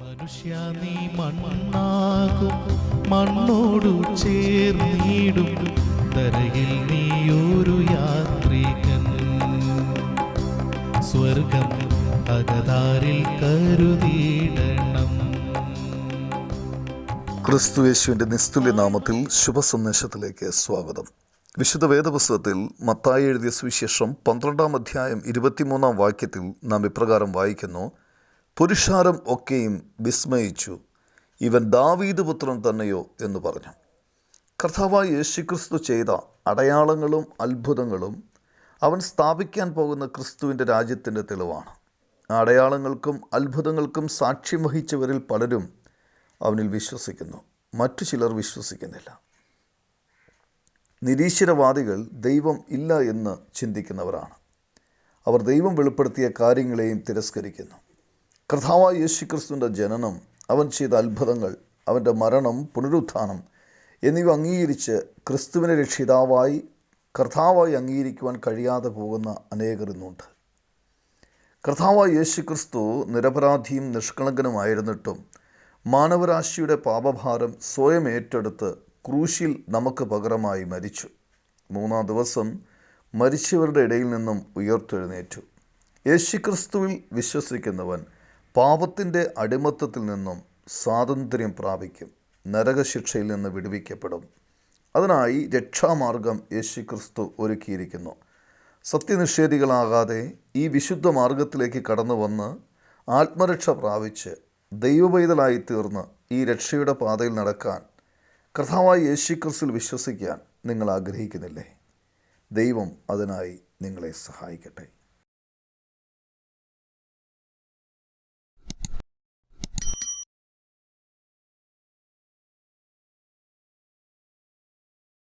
മനുഷ്യ നീ മണ്ണാകും. മണ്ണോടു ചേർന്നിടും. തരയിൽ നീയൊരു യാത്രികൻ. സ്വർഗം അകതാരിൽ കരുതിയിടണം. ക്രിസ്തു യേശുവിന്റെ നിസ്തുല്യ നാമത്തിൽ ശുഭസന്ദേശത്തിലേക്ക് സ്വാഗതം. വിശുദ്ധ വേദപുസ്തകത്തിൽ മത്തായി എഴുതിയ സുവിശേഷം പന്ത്രണ്ടാം അധ്യായം ഇരുപത്തിമൂന്നാം വാക്യത്തിൽ നാം ഇപ്രകാരം വായിക്കുന്നു പുരുഷാരം ഒക്കെയും വിസ്മയിച്ചു. ഇവൻ ദാവീദ് പുത്രൻ തന്നെയോ എന്ന് പറഞ്ഞു. കർത്താവായ യേശുക്രിസ്തു ചെയ്ത അടയാളങ്ങളും അത്ഭുതങ്ങളും അവൻ സ്ഥാപിക്കാൻ പോകുന്ന ക്രിസ്തുവിന്റെ രാജ്യത്തിന്റെ തെളിവാണ്. അടയാളങ്ങൾക്കും അത്ഭുതങ്ങൾക്കും സാക്ഷ്യം വഹിച്ചവരിൽ പലരും അവനിൽ വിശ്വസിക്കുന്നു. മറ്റു ചിലർ വിശ്വസിക്കുന്നില്ല. നിരീശ്വരവാദികൾ ദൈവം ഇല്ല എന്ന് ചിന്തിക്കുന്നവരാണ്. അവർ ദൈവം വെളിപ്പെടുത്തിയ കാര്യങ്ങളെയും തിരസ്കരിക്കുന്നു. കർത്താവായ യേശുക്രിസ്തുവിന്റെ ജനനം അവൻ ചെയ്ത അത്ഭുതങ്ങൾ അവന്റെ മരണം പുനരുത്ഥാനം എന്നിവ അംഗീകരിച്ച് ക്രിസ്തുവിനെ രക്ഷിതാവായി കർത്താവായി അംഗീകരിക്കുവാൻ കഴിയാതെ പോകുന്ന അനേകർ ഇന്നുണ്ട്. കർത്താവായ യേശു ക്രിസ്തു നിരപരാധിയും നിഷ്കളങ്കനുമായിരുന്നിട്ടും മാനവരാശിയുടെ പാപഭാരം സ്വയം ഏറ്റെടുത്ത് ക്രൂശിൽ നമുക്ക് പകരമായി മരിച്ചു. മൂന്നാം ദിവസം മരിച്ചവരുടെ ഇടയിൽ നിന്നും ഉയർത്തെഴുന്നേറ്റു. യേശുക്രിസ്തുവിൽ വിശ്വസിക്കുന്നവൻ പാപത്തിന്റെ അടിമത്തത്തിൽ നിന്നും സ്വാതന്ത്ര്യം പ്രാപിക്കും. നരകശിക്ഷയിൽ നിന്ന് വിടുവിക്കപ്പെടും. അതിനായി രക്ഷാമാർഗം യേശുക്രിസ്തു ഒരുക്കിയിരിക്കുന്നു. സത്യനിഷേധികളാകാതെ ഈ വിശുദ്ധ മാർഗത്തിലേക്ക് കടന്നു വന്ന് ആത്മരക്ഷ പ്രാപിച്ച് ദൈവപൈതലായി തീർന്ന് ഈ രക്ഷയുടെ പാതയിൽ നടക്കാൻ കർത്താവായ യേശുക്രിസ്തുവിൽ വിശ്വസിക്കാൻ നിങ്ങൾ ആഗ്രഹിക്കുന്നില്ലേ? ദൈവം അതിനായി നിങ്ങളെ സഹായിക്കട്ടെ.